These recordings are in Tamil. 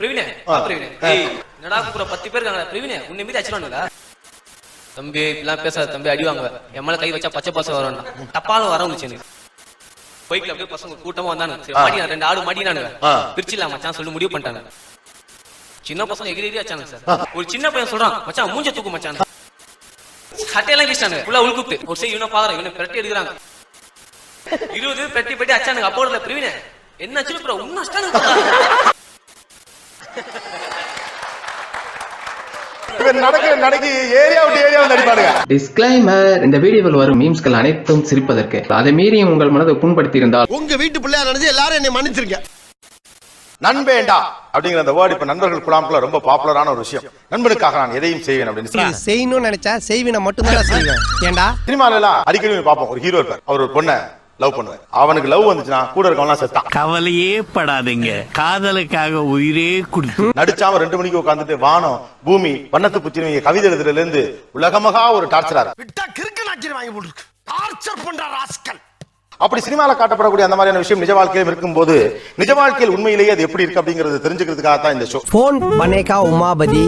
பிரவீனே. பிரவீனே. என்னடா கூட பத்து பேர் இருக்காங்க பிரவீனே உன்னை மீறி அடிச்சிடானுடா தம்பி இப்படிலாம் பேசாத தம்பி அடி வாங்க என் மேல கை வச்சா பச்சை பாசம் வரும் தப்பாலும் வர வந்துச்சு எனக்கு. பைக்ல அப்படியே பசங்க கூட்டமா வந்தானு. மாடி ரெண்டு ஆடு மாட்டினானுங்க. ஆ. பிரிச்சிடலாம் மச்சான் சொல்லி முடிவு பண்ணிட்டாங்க. சின்ன பசங்க எகிரி எகிரி வச்சானுங்க சார். ஒரு சின்ன பையன் சொல்றான் மச்சான் மூஞ்ச தூக்கு மச்சான். சட்டையெல்லாம் கிழிச்சானுங்க ஃபுல்லா உள்குத்து ஒரு சரி இவனை பாக்குறேன் இவனை பிரட்டி எடுக்கிறாங்க. இருபது பேர் பெட்டி பெட்டி அச்சானுங்க அப்போ பிரவீனே. என்ன ஆச்சு ப்ரோ உன்ன அஷ்டானுங்க இந்த வீடியோவில் வரும் மீம்ஸ்கள் அனைத்தும் சிரிப்பதற்கு. அதை மீறி உங்கள் மனதை புண்படுத்தியிருந்தால் உங்க வீட்டு பிள்ளையா நினைச்சு எல்லாரும் என்னை மன்னிச்சிருங்க. நண்பேண்டா அப்படிங்கிற அந்த வேர்டு இப்ப நண்பர்கள் குழாம்குள்ள ரொம்ப பாப்புலரான ஒரு விஷயம். நண்பனுக்காக நான் எதையும் செய்வேன் அப்படின்னு செய்யணும்னு நினைச்சா செய்வினை மட்டும் தான் செய்வேன். ஏண்டா? சினிமால எல்லாம் அடிக்கடி பார்ப்போம். ஒரு ஹீரோ இருப்பார். அவர் ஒரு பொண்ணை லவ் பண்ணுவார் அவனுக்கு லவ் வந்துச்சுன்னா கூட இருக்கவன்லாம் செத்தான். கவலையே படாதீங்க. காதலுக்காக உயிரே குடுத்து நடிச்சாம ரெண்டு மணிக்கு உட்காந்துட்டு வானம் பூமி வண்ணத்து புச்சினவங்க கவிதை எழுதுறதுல இருந்து உலகமகா ஒரு டார்ச்சரா விட்டா கிறுக்கு நாச்சிரி வாங்கி போட்டுருக்கு டார்ச்சர் பண்ற ராஸ்கல். அப்படி சினிமால காட்டப்படக்கூடிய அந்த மாதிரியான விஷயம் நிஜ வாழ்க்கையிலும் இருக்கும்போது நிஜ வாழ்க்கையில் உண்மையிலேயே அது எப்படி இருக்கு அப்படிங்கறது தெரிஞ்சுக்கிறதுக்காக தான் இந்த ஷோ போன் பனேகா உமாபதி.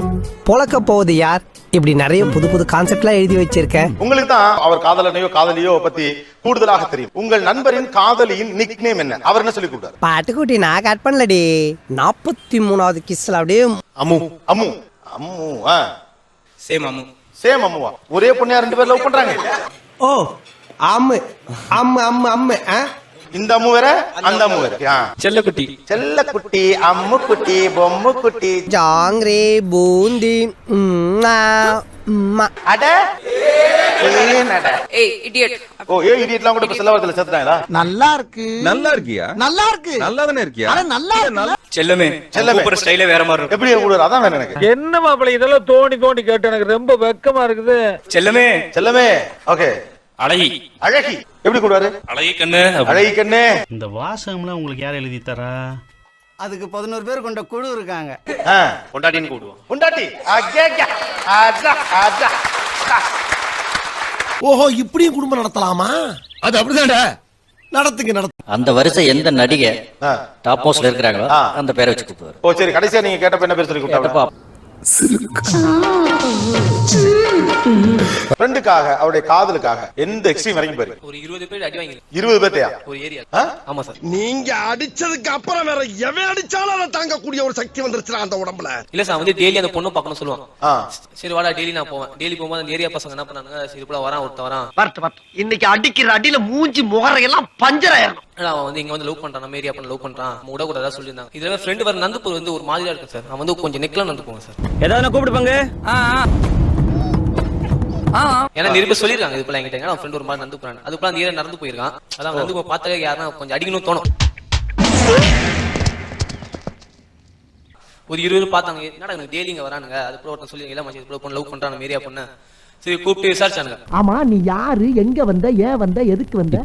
பொழக்க போகுது யார்? இப்படி நிறைய புது புது கான்செப்ட்லாம் எழுதி வச்சிருக்கேன். உங்களுக்கு தான் அவர் காதலனையோ காதலியோ பத்தி கூடுதலாக தெரியும். உங்கள் நண்பரின் காதலியின் நிக் நேம் என்ன? அவர் என்ன சொல்லி கூப்பிட்டாரு பாட்டுக்குட்டி நான் கட் பண்ணலடி. நாற்பத்தி மூணாவது கிஸ்ல அப்படியே அம்மு அம்மு அம்மு ஆ. சேம் அம்மு. சேம் அம்முவா. ஒரே பொண்ணையா ரெண்டு பேர் லவ் பண்றாங்க. ஓ அம்மு அம்மு அம்மு அம்மு ஆ? இந்த அம்மு வேற அந்த அம்மு வேற. செல்லக்குட்டி. செல்ல குட்டி அம்மு குட்டி பொம்மு குட்டி ஜாங்கிரே பூந்தி. அட. ஏன் அட? ஏய் இடியட் ஓ ஏ இடியட்லாம் கூட இப்ப செல்லவரத்துல சேர்த்தாங்களா நல்லா இருக்கு நல்லா இருக்கியா? நல்லா இருக்கு. நல்லா தானே இருக்கியா நல்லா செல்லமே செல்லமே. ஸ்டைலே வேற மாதிரி இருக்கும். எப்படி அதான் எனக்கு. என்ன மாப்பிள இதெல்லாம் தோண்டி தோண்டி கேட்டு எனக்கு ரொம்ப வெக்கமா இருக்குது. செல்லமே. செல்லமே. ஓகே. அழகி. அழகி. எப்படி கூடுவாரு? அழகி கண்ணு. அழகி கண்ணே. இந்த வாசகம்லாம் உங்களுக்கு யார் எழுதி தரா? அதுக்கு பதினோரு பேர் கொண்ட குழு இருக்காங்க. கூடுவோம். ஓஹோ இப்படியும் குடும்பம் நடத்தலாமா? அது அப்படிதான்டா. நடத்துங்க நடத்து. அந்த வரிசை எந்த நடிகை. டாப் மோஸ்ட்ல இருக்கிறாங்களோ. அந்த பேரை வச்சு கூப்பிடுவாரு. ஓ சரி கடைசியா நீங்க கேட்டப்ப என்ன பேர் சொல்லி கூப்பிட்டா ஃப்ரெண்டுக்காக அவருடைய காதலுக்காக எந்த எக்ஸ்ட்ரீம் வரைக்கும் போயிருக்கு ஒரு இருபது பேர் அடி வாங்கி இருபது பேர்த்தையா ஒரு ஏரியா? ஆமா சார். நீங்க அடிச்சதுக்கு அப்புறம் வேற எவன் அடிச்சாலும் அதை தாங்கக்கூடிய ஒரு சக்தி வந்துருச்சுடா அந்த உடம்புல. இல்ல சார் வந்து டெய்லி அந்த பொண்ணு பார்க்கணும் சொல்லுவான். ஆ. சரி வாடா டெய்லி நான் போவேன். டெய்லி போகும்போது அந்த ஏரியா பசங்க என்ன பண்ணாங்க சரி போல வரான் ஒருத்தன் வரான். வரட்டு வரட்டு இன்னைக்கு அடிக்கிற அடியில மூஞ்சி முகரையெல்லாம் பஞ்சர் ஆயிரும் ஆனா அவன் வந்து இங்க வந்து லவ் பண்றான் நம்ம ஏரியா பண்ண லவ் பண்றான். நம்ம விட கூட ஏதாவது சொல்லியிருந்தாங்க. இதுல ஃப்ரெண்டு வர நந்துப்பூர் வந்து ஒரு மாதிரியா இருக்கும் சார். அவன் வந்து கொஞ்சம் நெக்லாம் நடந்து போவான் சார். ஏதாவது கூப்பிடுப்பாங்க? ஏன்னா நிறைய பேர் சொல்லிருக்காங்க இது போல என்கிட்ட. அவன் ஃப்ரெண்ட் ஒரு மாதிரி நடந்து போறான். அது போல அந்த ஏரியா நடந்து போயிருக்கான். அதான் போய் பார்த்தாலே யாருன்னா கொஞ்சம் அடிக்கணும் தோணும். ஒரு இருபது பார்த்தாங்க. என்னடா எனக்கு டெய்லி இங்க வரானுங்க? அது போல ஒருத்தன் சொல்லி இல்ல மச்சி பொண்ணு லவ் பண்றான் நம்ம ஏரியா பொண்ணு. சரி கூப்பிட்டு விசாரிச்சானுங்க. ஆமா நீ யாரு? எங்க வந்த? ஏன் வந்த? எதுக்கு வந்த?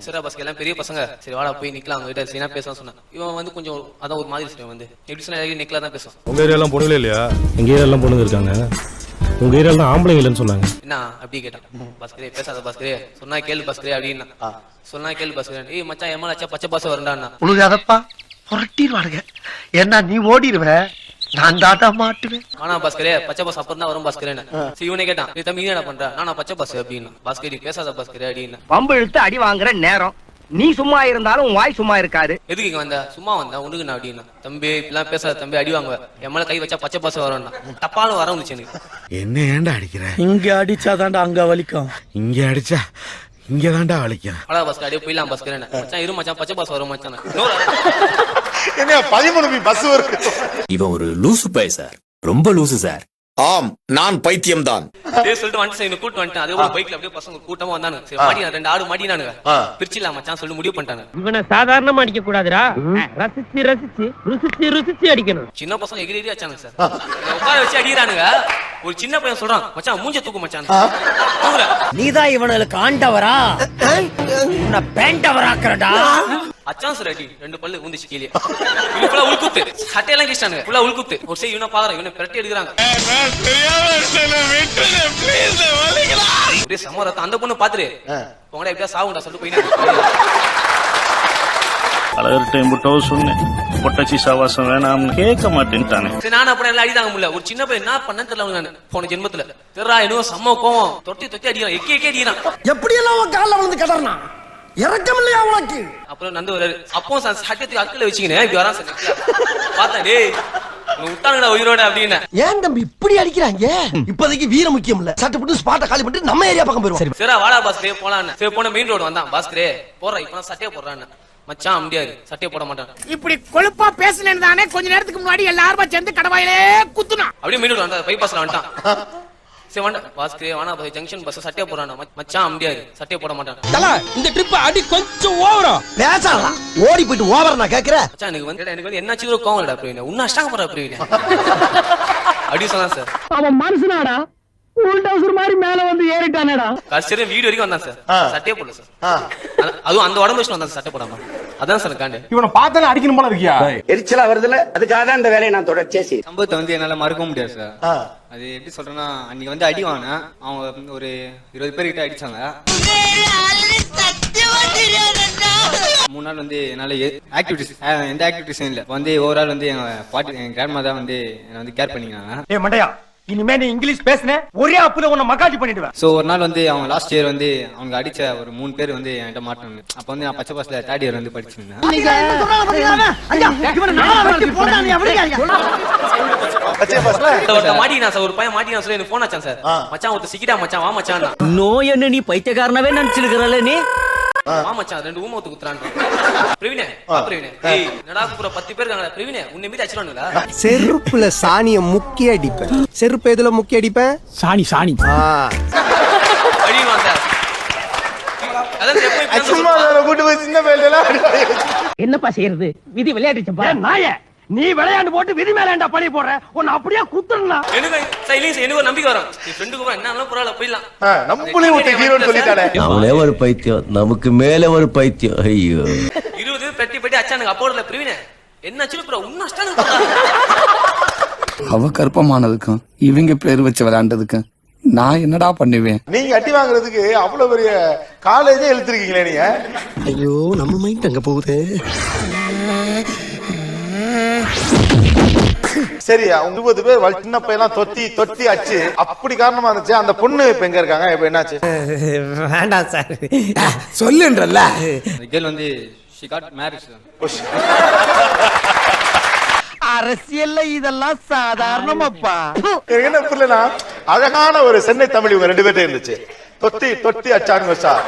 சரி பஸ் எல்லாம் பெரிய பசங்க. சரி வாடா போய் நிக்கலாம் அவங்க கிட்ட சரி பேசலாம் சொன்னேன். இவன் வந்து கொஞ்சம் அதான் ஒரு மாதிரி சரி வந்து. எப்படி சொன்னா நிக்கலா தான் பேசுவான். உங்க ஏரியாலாம் பொண்ணுங்களே இல்லையா? எங்க ஏரியாலாம் பொண்ணுங்க இருக்காங்க. உங்க ஏரியால ஆம்பளைங்க இல்லைன்னு சொன்னாங்க. என்ன? அப்படி கேட்டான். பாஸ்கரே பேசாத பாஸ்கரே. சொன்னா கேளு பாஸ்கரே அப்படின்னா. சொன்னா கேளு பாஸ்கரே. ஏய் மச்சான் எம்மா அச்சா பச்சை பாச வரண்டான்னா உழுகாதப்பா. புரட்டிடுவானுங்க. ஏன்னா நீ ஓடிடுவ. நான் தாத்தா மாட்டுவேன். ஆனா பாஸ்கரே பச்சை பாஸ் அப்புறம் தான் வரும் பாஸ்கரேன்னு. சரி இவனே கேட்டான் நீ தம்பி என்ன பண்ற? நானா பச்சை பாஸ் அப்படின்னா. பாஸ்கரி பேசாத பாஸ்கரே அப்படின்னு. பம்பு இழுத்து அடி வாங்குற நேரம். நீ சும்மா இருந்தாலும் உன் வாய் சும்மா இருக்காது. எதுக்கு இங்க வந்த? சும்மா வந்தேன் உனக்கு நான் அப்படின்னா. தம்பி இப்பெல்லாம் பேசாத தம்பி அடி வாங்க என் மேல கை வச்சா பச்சை பாச வரும்னா. தப்பாலும் வர வந்துச்சு எனக்கு. என்ன ஏன்டா அடிக்கிற? இங்க அடிச்சாதான்டா அங்க வலிக்கும். இங்க அடிச்சா இங்க தான்டா வலிக்கும். அடா பாஸ்கர் அப்படியே போயிடலாம் பாஸ்கரேன்னு. மச்சான் இரு மச்சான் பச்சை பாஸ் வரும் மச்சான். என்ன பதிமூணு பஸ் வருது இவன் ஒரு லூசு பை சார். ரொம்ப லூசு சார். ஆம் நான் பைத்தியம்தான். சொல்லிட்டு வந்துட்டு சரி கூட்டு வந்துட்டேன். அதே பைக்ல அப்படியே பசங்க கூட்டமா வந்தானுங்க. சரி மாடி ரெண்டு ஆடு மாட்டினானுங்க. ஆ. பிரிச்சிடலாம் மச்சான் சொல்லி முடிவு பண்ணிட்டாங்க இவனை சாதாரணமா அடிக்க கூடாதுடா. ரசிச்சு ரசிச்சு ருசிச்சு ருசிச்சு அடிக்கணும். சின்ன பசங்க எகிரி எகிரி சார். உட்கார வச்சு அடிக்கிறானுங்க. ஒரு சின்ன பையன் சொல்றான் மச்சான் மூஞ்ச தூக்கு மச்சான். நீதான் இவனுக்கு ஆண்டவரா? உன்னை பேண்டவராக்குறடா? அச்சான் சார் அடி ரெண்டு பல்லு ஊந்துச்சு கீழே. ஃபுல்லா உள்குத்து. சட்டையெல்லாம் கிழிச்சிட்டானுங்க. ஃபுல்லா உள்குத்து. ஒரு சரி இவனை பாக்குறேன் இவனை பிரட்டி எடுக்கிறாங்க. அப்படியே அந்த பொண்ணு பாத்துரு உங்களே எப்படியா சாவுண்டா சொல்லிட்டு போயினே பலர்கிட்ட எம்பிட்டோ சொன்னேன். பொட்டச்சி சவாசம் வேணாம்னு கேட்க மாட்டேன்ட்டானே. சரி நான் அப்புறம் எல்லாம் அடி தாங்க முடியல. ஒரு சின்ன பையன் என்ன பண்ண தெரியல நான் போன ஜென்மத்துல. தெரா என்னவோ செம்ம கோவம். தொட்டி தொட்டி அடிக்கிறான். எக்கி எக்கி அடிக்கிறான். எப்படி எல்லாம் காலில் விழுந்து கடறனா இறக்கம் இல்லையா உனக்கு? அப்புறம் நந்து வராரு அப்போ சட்டத்துக்கு அக்கில வச்சுக்கினேன். இப்படி வரான் சார். பார்த்தா டேய். உன்னை விட்டானுங்கடா உயிரோட அப்படின்னு. ஏன் தம்பி இப்படி அடிக்கிறாங்க? இப்போதைக்கு வீர முக்கியம் இல்ல. சட்டை போட்டு ஸ்பாட்டை காலி பண்ணிட்டு நம்ம ஏரியா பக்கம் போயிருவோம். சரி. வாடா பாஸ்கரே போலான்னு. சரி போன மெயின் ரோடு வந்தான். பாஸ்கரே போடுறா இப்ப சட்டையை போடுறான்னு. மச்சான் முடியாது. சட்டையை போட மாட்டான். இப்படி கொழுப்பா பேசலன்னு தானே கொஞ்ச நேரத்துக்கு முன்னாடி எல்லாருமா சேர்ந்து கடவாயிலே குத்துனா அப்படியே மெயின் ரோடு வந்தா பைபாஸ்ல வந்துட்டான். சரி வேண்டாம் பாஸ்கரே வானா பாஸ் ஜங்ஷன் பஸ் சட்டையை போடுறான் மச்சான் முடியாது சட்டையை போட மாட்டான். இந்த ட்ரிப் அடி கொஞ்சம் ஓவரா பேசாதடா. ஓடி போயிட்டு ஓவர் நான் மச்சான் எனக்கு வந்து எனக்கு வந்து என்ன சீரோ கோவம் இல்லடா பிரவீன் உன்ன அஷ்டாங்க போறா பிரவீன் அப்படி சொன்னான் சார். அவன் மனுஷனாடா. உள் டவுசர் மாதிரி மேல வந்து ஏறிட்டானேடா. கடைசி வீடு வரைக்கும் வந்தான் சார். சட்டையே போடல சார். ஆ. அது- அதுவும் அந்த உடம்பு வச்சு வந்தான் சட்டை போடாம. அதான் சார் காண்டு. இவனை பார்த்தாலே அடிக்கணும் போல இருக்கியா? எரிச்சலா வருதுல அதுக்காக தான் இந்த வேலையை நான் தொடர்ச்சியா செய்யும் சம்பவத்தை வந்து என்னால மறக்க முடியாது சார். அது எப்படி சொல்றேன்னா அன்னைக்கு வந்து அடி வாங்கினேன். அவங்க வந்து ஒரு இருபது பேர் கிட்ட அடிச்சாங்க. மூணு நாள் வந்து என்னால ஆக்டிவிட்டிஸ் எந்த ஆக்டிவிட்டிஸும் இல்லை. வந்து ஓவரால் வந்து எங்க பாட்டி எங்க கிராண்ட்மா தான் வந்து என்னை வந்து கேர் பண்ணிக்கிறாங்க ஏ மண்டையா? இனிமே நீ இங்கிலீஷ் பேசுன ஒரே அப்புல உன்னை மக்காஜி பண்ணிடுவேன். ஸோ ஒரு நாள் வந்து அவங்க லாஸ்ட் இயர் வந்து அவங்க அடிச்ச ஒரு மூணு பேர் வந்து என்கிட்ட மாட்டாங்க அப்போ வந்து நான் பச்சை பாஸ்ல தேர்ட் இயர் வந்து படிச்சிருந்தேன் பச்சை பஸ்ல? ஒருத்த மாட்டிக்கினா சார். ஒரு பையன் மாட்டிக்கினா சொல்லி எனக்கு போன் ஆச்சான் சார். ஆ. மச்சான் ஒருத்த சிக்கிட்டா மச்சான். வா மச்சான். நோய் என்ன நீ பைத்தியக்காரனவே நினைச்சிருக்கிறல்ல நீ? வா மச்சான் ரெண்டு ஊமத்து குத்துறான் பிரவீனே பிரவீனே. ஏய் பத்து பேர் இருக்காங்க பிரவீனே உன்னை மீறி செருப்புல சாணிய முக்கி அடிப்பேன். செருப்பு எதுல முக்கி அடிப்பேன்? சாணி சாணி. என்னப்பா செய்யறது? விதி விளையாட்டுச்சப்பா நாய. நீ விளையாண்டு போட்டு விதி மேலேண்டா பழி போடுற? உன்னை அப்படியே குத்துறா எனக்கு ஒரு நம்பிக்கை வரும். என் ஃப்ரெண்டுக்கு என்ன பரவாயில்ல போயிடலாம். ஹீரோன்னு சொல்லிட்டானே ஒரு பைத்தியம். நமக்கு மேல ஒரு பைத்தியம். ஐயோ. இருபது பெட்டி பெட்டி அச்சானுங்க. அப்போ இல்ல பிரவீனே. என்ன ஆச்சு ப்ரோ உன்ன அஷ்டானுங்க. அவ கற்பமானதுக்கும் இவங்க பேர் வச்சு விளையாண்டதுக்கும் நான் என்னடா பண்ணுவேன்? நீங்க அட்டி வாங்குறதுக்கு அவ்வளவு பெரிய காலேஜே எழுத்துருக்கீங்களே நீங்க? ஐயோ நம்ம மைண்ட் அங்க போகுது. சரி அவங்க இருபது பேர் சின்ன பையெல்லாம் தொத்தி தொத்தி அச்சு அப்படி காரணமா இருந்துச்சு அந்த பொண்ணு இப்ப எங்க இருக்காங்க? இப்ப என்னாச்சு? வேண்டாம் சார். சொல்லுன்றல்ல. அந்த கேர்ள் வந்து ஷி காட் மேரேஜ் அரசியல்ல இதெல்லாம் சாதாரணமாப்பா. என்ன புரியலனா அழகான ஒரு சென்னை தமிழ் இவங்க ரெண்டு பேர்ட்ட இருந்துச்சு. தொத்தி தொத்தி அச்சானுங்க சார்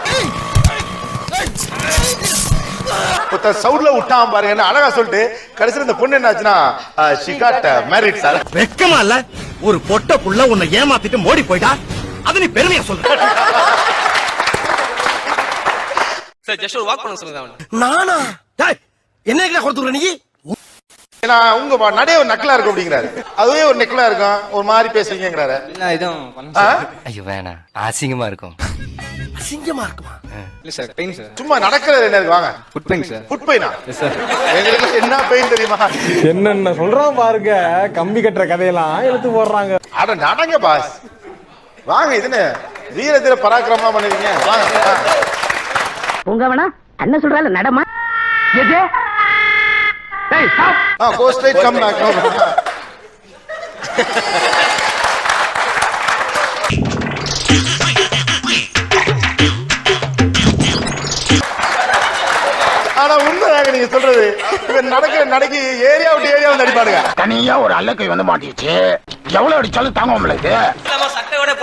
ஒருத்த சவுட்ல விட்டான் பாருங்க என்ன அழகா சொல்லிட்டு கடைசியில் இந்த பொண்ணு என்னாச்சுன்னா ஷிகாட் மேரிட் சார் வெக்கமா இல்ல? ஒரு பொட்ட புள்ள உன்னை ஏமாத்திட்டு மோடி போயிட்டா? அது நீ பெருமையா சொல்ற. சார் ஜஸ்ட் ஒரு வாக் பண்ண சொல்லுங்க அவனை நானா? டேய், என்ன கொடுத்துற நீ? ஏன்னா உங்க நடை ஒரு நக்கலா இருக்கும் அப்படிங்கிறாரு. அதுவே ஒரு நெக்கலா இருக்கும். ஒரு மாதிரி? சார் ஐயோ வேணாம் அசிங்கமா இருக்கும். அசிங்கமா இருக்குமா? இல்லை சார் பெயின் சார் சும்மா நடக்கிறது என்ன இருக்கு வாங்க. ஃபுட் பெயின் சார் ஃபுட் பெயினா எஸ் சார் எங்களுக்கு என்ன பெயின் தெரியுமா? என்னென்ன சொல்றான் பாருங்க. கம்பி கட்டுற கதையெல்லாம் எடுத்து போடுறாங்க. அட நடங்க பாஸ் வாங்க இதுன்னு வீர தீர பராக்கிரமமா பண்ணுவீங்க. வாங்க வாங்க. உங்க வேணா அண்ணன் சொல்றால நடமா? எது? ஏய் stop ah go straight come back ஆனா உண்மைதாங்க நீங்க சொல்றது. இவன் நடக்கிற நடக்கி ஏரியா விட்டு ஏரியா வந்து அடிப்பாருங்க தனியா ஒரு அல்லக்கை வந்து மாட்டிடுச்சு எவ்வளவு அடிச்சாலும் தாங்க சட்டையோட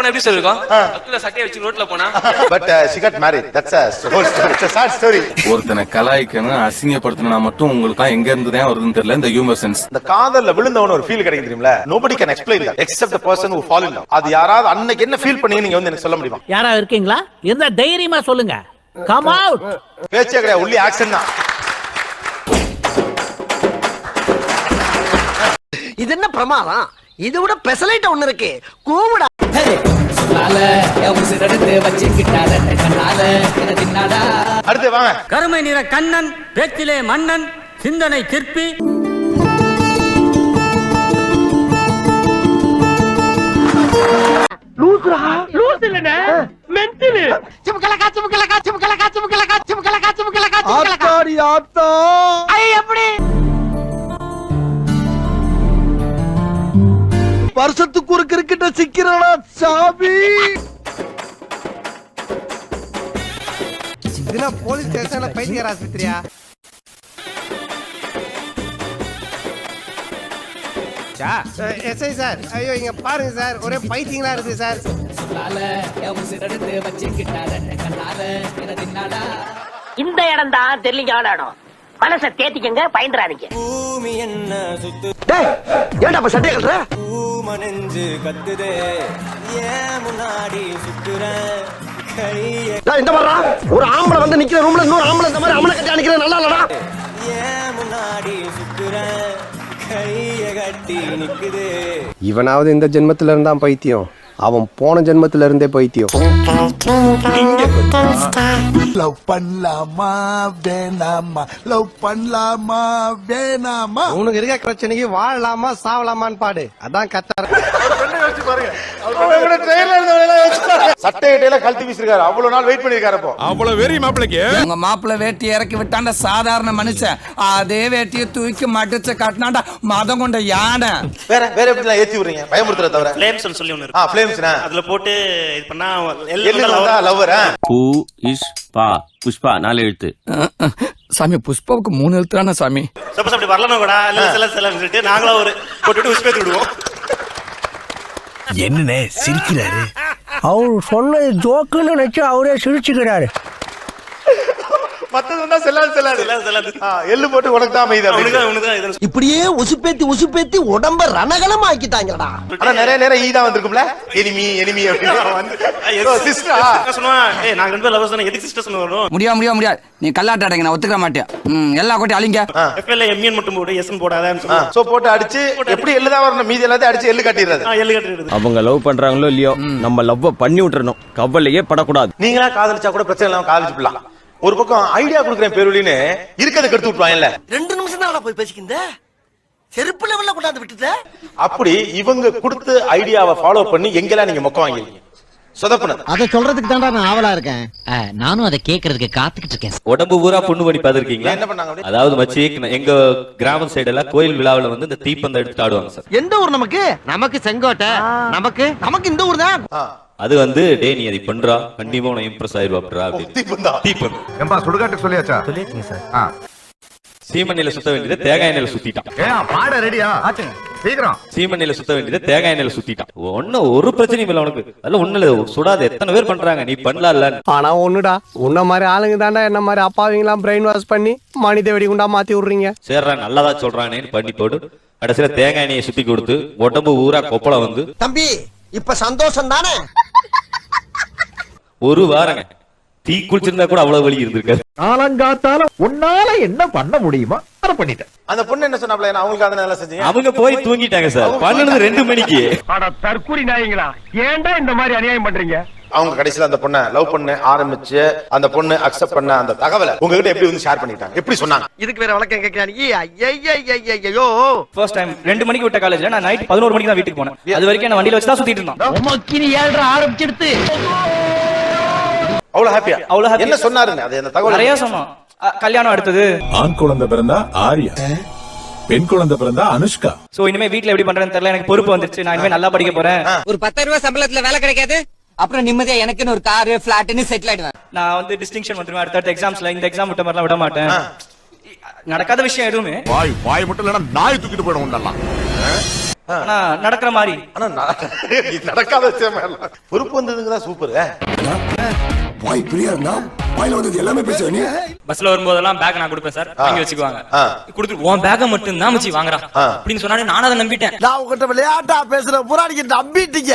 போனா எப்படி சார் இருக்கும்? அக்குல சட்டையை வச்சு ரோட்ல போனா? But she got married that's a whole story. It's a sad story. ஒருத்தனை கலாய்க்கணும் அசிங்கப்படுத்தணும்னா மட்டும் உங்களுக்கு எங்க இருந்து தான் வருதுன்னு தெரியல இந்த ஹியூமர் சென்ஸ் இந்த காதல்ல விழுந்தவன ஒரு ஃபீல் கிடைக்கும் தெரியுமில nobody can explain that except the person who fall in love. அது யாராவது அன்னைக்கு என்ன ஃபீல் பண்ணி நீங்க வந்து எனக்கு சொல்ல முடியுமா? யாரா இருக்கீங்களா? இருந்தா தைரியமா சொல்லுங்க. கம் அவுட் பேச்சே கிடையாது உள்ளி ஆக்ஷன் தான். இது என்ன பிரமாதம்? இதை விட பெசலைட் ஒண்ணு இருக்கு. கூவுடா. அடுத்து வாங்க. கருமை நிற கண்ணன் பேச்சிலே மன்னன் சிந்தனை சிற்பி. லூசுரா? லூசு இல்லனே மென்டல் சிமுக்கலகா சிமுக்கலகா சிமுக்கலகா சிமுக்கலகா சிமுக்கலகா சிமுக்கலகா ஆத்தாடி ஆத்தா. வருஷத்துக்கு ஒரு கிரிக்கெட்ட சிக்கிறடா சாமி? இதுனா போலீஸ் ஸ்டேஷன்ல பைத்தியக்கார ஆஸ்பத்திரியா? SI sir. ஐயோ இங்க பாருங்க சார். ஒரே பைத்தியங்களா இருக்கு சார். இந்த இடம் தான் தெரியலிங்கான இடம் மனசை தேத்திக்கங்க பயந்துறாதீங்க. டேய் ஏன்டா அப்ப சட்டையை கட்டுற டேய், இந்த மாதிரிடா ஒரு ஆம்பளை வந்து நிக்கிற ரூம்ல இன்னொரு ஆம்பளை இந்த மாதிரி அமலை கட்டி அடிக்கிற நல்லா இல்லடா. இவனாவது இந்த ஜென்மத்துல இருந்தான் பைத்தியம். அவன் போன ஜென்மத்துல இருந்தே பைத்தியம். லவ் பண்ணலாமா வேணாமா? லவ் பண்ணலாமா வேணாமா? உனக்கு இருக்க பிரச்சனைக்கு வாழலாமா சாவலாமான்னு பாடு. அதான் கத்தார சட்டை இடையில கழட்டி வீசிருக்காரு. அவ்வளவு நாள் வெயிட் பண்ணிருக்காரு அப்போ. உங்க மாப்பிள்ள வேட்டி இறக்கி விட்டாண்ட சாதாரண மனுஷன். அதே வேட்டியை தூக்கி மடிச்சு கட்டினாண்டா மதம் கொண்ட யானை. வேற வேற எப்படி ஏத்தி விடுறீங்க? பயமுறுத்துற தவிர. ஃபிளேம்ஸ் சொல்லி அதுல போட்டு இது பண்ணா எள்ளு வந்தா லவ்வர் பூ இஸ் பா புஷ்பா நாலு எழுத்து. சாமி புஷ்பாவுக்கு மூணு எழுத்துறான சாமி? சப்போஸ் அப்படி வரலன்னா கூட இல்ல சில சில ஒரு போட்டுட்டு விடுவோம் என்னண்ணே சிரிக்கிறாரு? அவர் சொன்னது ஜோக்குன்னு நினைச்சு அவரே சிரிச்சுக்கிறாரு. மத்தது வந்தா செல்லாது செல்லாது. செல்லாது, எள்ளு போட்டு உனக்கு தான் அமைதி இப்படியே உசுப்பேத்தி உசுப்பேத்தி உடம்ப ரணகலம் ஆக்கிட்டாங்கடா ஆனா நிறைய நேரம் ஈ தான் வந்திருக்கும்ல? எனிமி எனிமி அப்படின்னு வந்து. சிஸ்டரா? சொன்னான் ஏய் நாங்க ரெண்டு பேரும் லவர்ஸ் தானே. எதுக்கு சிஸ்டர் சொன்னோம் முடியாது முடியாது முடியாது நீ கல்லாட்ட அடைங்க நான் ஒத்துக்க மாட்டேன். எல்லா கோட்டையும் அழிங்க. எஃப்எல்ல எம்என் மட்டும் போடு எஸ்என் போடாதான்னு சொன்னா சோ போட்டு அடிச்சு எப்படி எள்ளு தான் வரணும்? மீதி எல்லாத்தையும் அடிச்சு எள்ளு கட்டிடுறது. எள்ளு கட்டிடுது அவங்க லவ் பண்றாங்களோ இல்லையோ நம்ம லவ் பண்ணி விட்டுறணும். கவலையே படக்கூடாது. நீங்களா காதலிச்சா கூட பிரச்சனை இல்லாம காதலிச்சுக்கலாம். ஒரு பக்கம் ஐடியா கொடுக்குறேன் பேருலின்னு இருக்கிறத கெடுத்து விட்டுவாங்கல்ல ரெண்டு நிமிஷம் தான் போய் பேசிக்கிந்த? செருப்பு லெவல்ல கொண்டாந்து விட்டுட்ட? அப்படி இவங்க கொடுத்து ஐடியாவை ஃபாலோ பண்ணி எங்கெல்லாம் நீங்க மொக்க வாங்கிருக்கீங்க சொதப்புனது அத சொல்றதுக்கு தான்டா நான் ஆவலா இருக்கேன். நானும் அதை கேக்குறதுக்கு காத்துக்கிட்டு இருக்கேன். உடம்பு பூரா புண்ணு பண்ணி பார்த்திருக்கீங்களா? என்ன பண்ணாங்க? அதாவது மச்சி எங்க கிராம சைடு எல்லாம் கோயில் விழாவுல வந்து இந்த தீப்பந்தம் எடுத்து ஆடுவாங்க சார். எந்த ஊர் நமக்கு? நமக்கு செங்கோட்டை. நமக்கு? நமக்கு இந்த ஊர் தான். அது வந்து டே நீ அதை பண்றா. கண்டிப்பா உன இம்ப்ரெஸ் ஆயிருவாப்டா அப்படின்னு. தீப்பந்தம். தீப்பந்தம். ஏம்பா சுடுகாட்டுக்கு சொல்லியாச்சா? சீமண்ணில சுத்த வேண்டியதை தேங்காய் எண்ணெயில சுத்திட்டான். பாட ரெடியா? சீக்கிரம். சீமண்ணில சுத்த வேண்டியதை தேங்காய் எண்ணெயில சுத்திட்டான். ஒன்னும் ஒரு பிரச்சனையும் இல்ல உனக்கு அதெல்லாம் ஒண்ணு இல்ல. சுடாது எத்தனை பேர் பண்றாங்க? நீ பண்ணலாம்ல. ஆனா ஒண்ணுடா. உன்ன மாதிரி ஆளுங்க தாண்டா என்ன மாதிரி அப்பாவிங்களாம் பிரெயின் வாஷ் பண்ணி மனித வெடிகுண்டா மாத்தி விடுறீங்க. சேர்றா நல்லதா சொல்றானேன்னு பண்ணி போட்டு கடைசியில தேங்காய் எண்ணெயை சுத்தி கொடுத்து உடம்பு ஊரா கொப்பளை வந்து தம்பி இப்ப சந்தோஷம் தானே ஒரு வாரங்க. தீ குளிச்சிருந்தா கூட அவ்வளவு வலி இருந்திருக்காது. காலங்காத்தால உன்னால என்ன பண்ண முடியுமா அதை பண்ணிட்டேன். அந்த பொண்ணு என்ன சொன்னாப்ல? அவங்களுக்கு அதை நல்லா செஞ்சீங்க? அவங்க போய் தூங்கிட்டாங்க சார். பன்னெண்டு ரெண்டு மணிக்கு. அட தற்கூரி நாயங்களா ஏன்டா இந்த மாதிரி அநியாயம் பண்றீங்க? அவங்க கடைசியில அந்த பொண்ணை லவ் பண்ண ஆரம்பிச்சு அந்த பொண்ணு அக்செப்ட் பண்ண அந்த தகவலை உங்ககிட்ட எப்படி வந்து ஷேர் பண்ணிட்டாங்க எப்படி சொன்னாங்க? இதுக்கு வேற வழக்கம் கேட்கிறாங்க ஐயோ ஃபர்ஸ்ட் டைம் ரெண்டு மணிக்கு விட்ட காலேஜ்ல நான் நைட் பதினோரு மணிக்கு தான் வீட்டுக்கு போனேன். அது வரைக்கும் நான் வண்டியில வச்சு தான் சுத்திட்டு இருந்தான். ஆரம்பிச்சிடுத்து. அவ்வளவு ஹாப்பியா அவ்வளவு. என்ன சொன்னாருங்க? அது அந்த தகவல் நிறைய சொன்னோம். கல்யாணம் அடுத்தது. ஆண் குழந்தை பிறந்தா ஆர்யா. பெண் குழந்தை பிறந்தா அனுஷ்கா. சோ இனிமே வீட்ல எப்படி பண்றேன்னு தெரியல. எனக்கு பொறுப்பு வந்துருச்சு. நான் இனிமே நல்லா படிக்க போறேன். ஒரு பத்தாயிரம் ரூபாய் சம்பளத்துல வேலை கிடைக்காது? அப்புறம் நிம்மதியா எனக்குன்னு ஒரு காரு பிளாட்னு செட்டில் ஆயிடுவேன். நான் வந்து டிஸ்டிங்ஷன் வந்துருவேன். அடுத்த எக்ஸாம்ஸ்ல இந்த எக்ஸாம் விட்ட மாதிரிலாம் விட மாட்டேன். நடக்காத விஷயம் எதுவுமே. வாய் வாய் மட்டும் இல்லனா நாய் தூக்கிட்டு போயிடும் நல்லா ஆனா நடக்கிற மாதிரி. ஆனா நடக்காத விஷயம். பொறுப்பு வந்ததுங்க தான் சூப்பர் வாய் பிரியா இருந்தா வாயில வந்தது எல்லாமே பேசுவ நீ? பஸ்ல வரும்போதெல்லாம் பேக் நான் கொடுப்பேன் சார். வாங்கி வச்சுக்குவாங்க. ஆ. கொடுத்துட்டு உன் பேக்க மட்டும் தான் மச்சி வாங்குறா ஆ. அப்படின்னு சொன்னாலே நானும் அதை நம்பிட்டேன். நான் உங்ககிட்ட விளையாட்டா பேசுற புறாடிக்கு நம்பிட்டீங்க.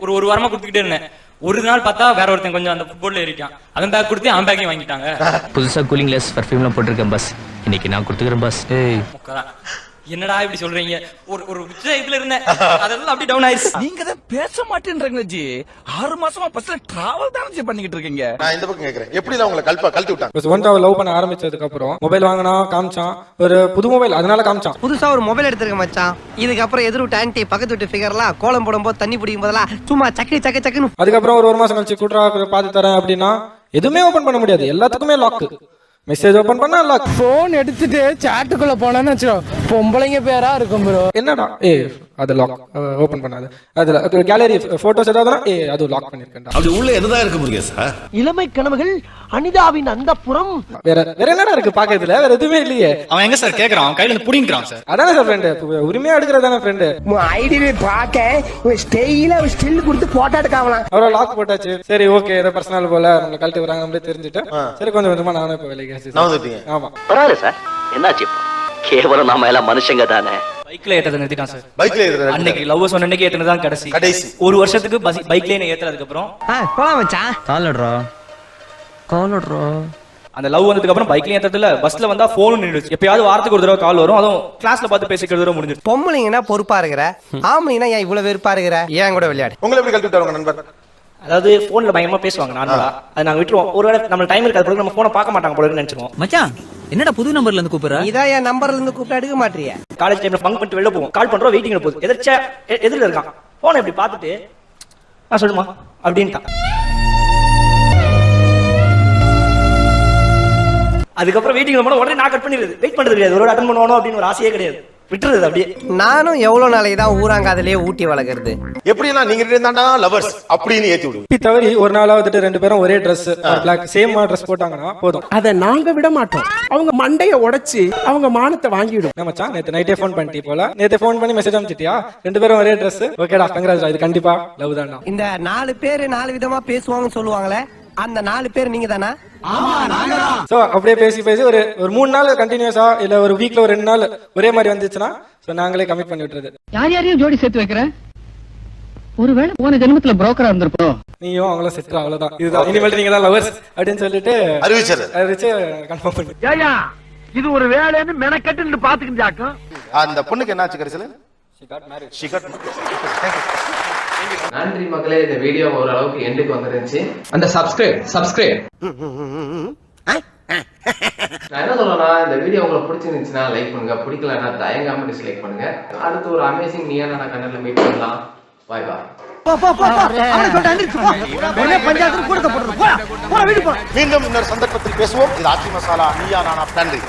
ஒரு ஒரு வாரமா கொடுத்துக்கிட்டே இருந்தேன். ஒரு நாள் பார்த்தா வேற ஒருத்தன் கொஞ்சம் அந்த ஃபுட்பால்ல ஏறிட்டான். அவன் பேக் கொடுத்து அவன் பேக்கையும் வாங்கிட்டாங்க. புதுசா கூலிங் லெஸ் பர்ஃபியூம்லாம் போட்டிருக்கேன் பஸ் இன்னைக்கு நான் கொடுத்துக்கிறேன் பஸ் ஏய் முக்கதான். என்னடா இப்படி சொல்றீங்க? ஒரு ஒரு உச்ச இதுல இருந்தேன். அதெல்லாம் அப்படி டவுன் ஆயிருச்சு நீங்க தான் பேச மாட்டேன்றீங்க ஜி. ஆறு மாசமா பஸ்ல டிராவல் தானே பண்ணிக்கிட்டு இருக்கீங்க? நான் இந்த பக்கம் கேக்குறேன். எப்படி அவங்க கல்பா கழட்டி விட்டாங்க? ஒன் லவ் பண்ண ஆரம்பிச்சதுக்கு அப்புறம் மொபைல் வாங்கினா காமிச்சான். ஒரு புது மொபைல் அதனால காமிச்சான். புதுசா ஒரு மொபைல் எடுத்திருக்க மச்சான். இதுக்கப்புறம் எதிர் விட்டு ஆன்டி பக்கத்து விட்டு ஃபிகர்லாம் கோலம் போடும்போது தண்ணி பிடிக்கும் போதெல்லாம் சும்மா சக்கரி சக்க சக்குன்னு அதுக்கப்புறம் ஒரு ஒரு மாசம் கழிச்சு கூட்டுறா பார்த்து தரேன் அப்படின்னா எதுவுமே ஓபன் பண்ண முடியாது. எல்லாத்துக்குமே லாக் மெசேஜ் ஓபன் பண்ணா லாக் போன் எடுத்துட்டு சாட்டுக்குள்ள போனேன்னு வச்சோ பொம்பளைங்க பேரா இருக்கும் ப்ரோ என்னடா? ஏ அது லாக் ஓபன் பண்ணாது. அதுல கேலரி போட்டோஸ் ஏதாவது அது லாக் பண்ணிருக்கேன் அப்படி உள்ள என்னதான் இருக்கு முருகேசா இளமை கனவுகள் அனிதாவின் அந்த புறம் வேற வேற என்னடா இருக்கு பாக்கிறதுல வேற எதுவுமே இல்லையே. அவன் எங்க சார் கேக்குறான்? அவன் கையில புடிங்கிறான் சார். அதானே சார் ஃப்ரெண்டு உரிமையா எடுக்கிறதானே ஃப்ரெண்டு ஐடியை பார்க்க ஸ்டெயில ஸ்டில் கொடுத்து போட்டோ எடுக்காமலாம். அவரை லாக் போட்டாச்சு. சரி ஓகே ஏதோ பர்சனல் போல நம்மள கழட்டி வராங்க நம்மளே தெரிஞ்சுட்டு. சரி கொஞ்சம் கொஞ்சமா நானும் இப்ப வேலைக்கு ஆமா. பரவாயில்ல சார். என்னாச்சு கேவலம் நாம எல்லாம் மனுஷங்க தானே. பைக்ல நிறுத்திட்டான் சார். பைக்ல ஏத்துறது அன்னைக்கு லவ் சொன்ன அன்னைக்கு ஏற்றினது தான் கடைசி. கடைசி. ஒரு வருஷத்துக்கு பஸ் பைக்ல என்ன ஏத்துறதுக்கு அப்புறம் போலாம் மச்சான். அந்த லவ் வந்ததுக்கு அப்புறம் பைக்ல ஏத்ததுல பஸ்ல வந்தா போனும் நின்றுச்சு எப்பயாவது வாரத்துக்கு ஒரு தடவை கால் வரும் அதுவும் கிளாஸ்ல பார்த்து பேசிக்கிறது தடவை முடிஞ்சிருச்சு பொம்பளைங்கன்னா பொறுப்பா இருக்கிற ஆம்பளைங்கன்னா ஏன் இவ்வளவு வெறுப்பா இருக்கிற? ஏன் கூட விளையாடு. உங்களை எப்படி கழட்டி நண்பர்? அதாவது போன்ல பயங்கரமா பேசுவாங்க நார்மலா. அது நாங்க விட்டுருவோம். ஒருவேளை நம்ம டைம் இருக்காது பிறகு நம்ம போனை பார்க்க மாட்டாங்க போல நினைச்சிருவோம். மச்சான் என்னடா புது நம்பர்ல இருந்து கூப்பிடுற? இதான் என் நம்பர்ல இருந்து கூப்பிட்டு எடுக்க மாட்டிய. காலேஜ் டைம்ல ஃபங்க் பண்ணிட்டு வெளில போவோம். கால் பண்றோம் வெயிட்டிங்ல போகுது. எதிர்ச்சா எதிரில இருக்கான். போனை இப்படி பார்த்துட்டு நான் சொல்லுமா அப்படின்ட்டான். அதுக்கப்புறம் வெயிட்டிங்ல போனா உடனே நான் கட் பண்ணிடுது வெயிட் பண்றது கிடையாது. ஒரு அட்டன் பண்ணுவானோ அப்படின்னு ஒரு ஆசையே கிடையாது. விட்டுறது அப்படியே. நானும் எவ்வளவு நாளைக்கு தான் ஊராங்காதலே ஊட்டி வளர்க்கறது. எப்படின்னா நீங்க ரெண்டு இருந்தாண்டா லவர்ஸ் அப்படின்னு ஏத்தி விடுவீங்க இப்படி தவறி ஒரு நாளா வந்துட்டு ரெண்டு பேரும் ஒரே ட்ரெஸ் பிளாக் சேம் ட்ரெஸ் போட்டாங்கன்னா போதும். அத நாங்க விட மாட்டோம். அவங்க மண்டைய உடைச்சு அவங்க மானத்தை வாங்கிடும் நம்ம மச்சான் நேத்து நைட்டே ஃபோன் பண்ணிட்டி போல. நேத்து ஃபோன் பண்ணி மெசேஜ் அனுப்பிச்சிட்டியா? ரெண்டு பேரும் ஒரே ட்ரெஸ் ஓகேடா கங்கராஜ் இது கண்டிப்பா லவ் தான்டா. இந்த நாலு பேரு நாலு விதமா பேசுவாங்கன்னு சொல்லுவாங்களே அந்த நாலு பேர் நீங்க தானா சோ அப்படியே பேசி பேசி ஒரு ஒரு மூணு நாள் கண்டினியூஸா இல்ல ஒரு வீக்ல ஒரு ரெண்டு நாள் ஒரே மாதிரி வந்துச்சுன்னா சோ நாங்களே கமிட் பண்ணி விட்டுறது. யார் யாரையும் ஜோடி சேர்த்து வைக்கிற? ஒருவேளை போன ஜென்மத்துல புரோக்கரா இருந்திருப்போம். நீயும் அவங்களும் செட் அவ்வளவுதான். இதுதான். இனிமேல் நீங்க தான் லவர்ஸ் அப்படின்னு சொல்லிட்டு அறிவிச்சது அறிவிச்சு கன்ஃபார்ம் பண்ணி. ஏயா இது ஒரு வேலைன்னு மெனக்கட்டு பாத்துக்கிட்டு ஜாக்கும் அந்த பொண்ணுக்கு என்னாச்சு கடைசியில She got married. Thank you. நன்றி மக்களே இந்த வீடியோ ஓரளவுக்கு எண்டுக்கு வந்துருந்துச்சு. அந்த சப்ஸ்கிரைப் சப்ஸ்கிரைப் நான் என்ன சொல்றேன்னா இந்த வீடியோ உங்களுக்கு பிடிச்சிருந்துச்சுன்னா லைக் பண்ணுங்க. பிடிக்கலன்னா தயங்காம டிஸ்லைக் பண்ணுங்க. அடுத்து ஒரு அமேசிங் நீயான கண்டென்ட்ல மீட் பண்ணலாம். பாய் பாய் பஞ்சாயத்து கூட போடுறது போடா வீடு போடா மீண்டும் இன்னொரு சந்தர்ப்பத்தில் பேசுவோம். இது ஆட்சி மசாலா நீயா நானா நன்றி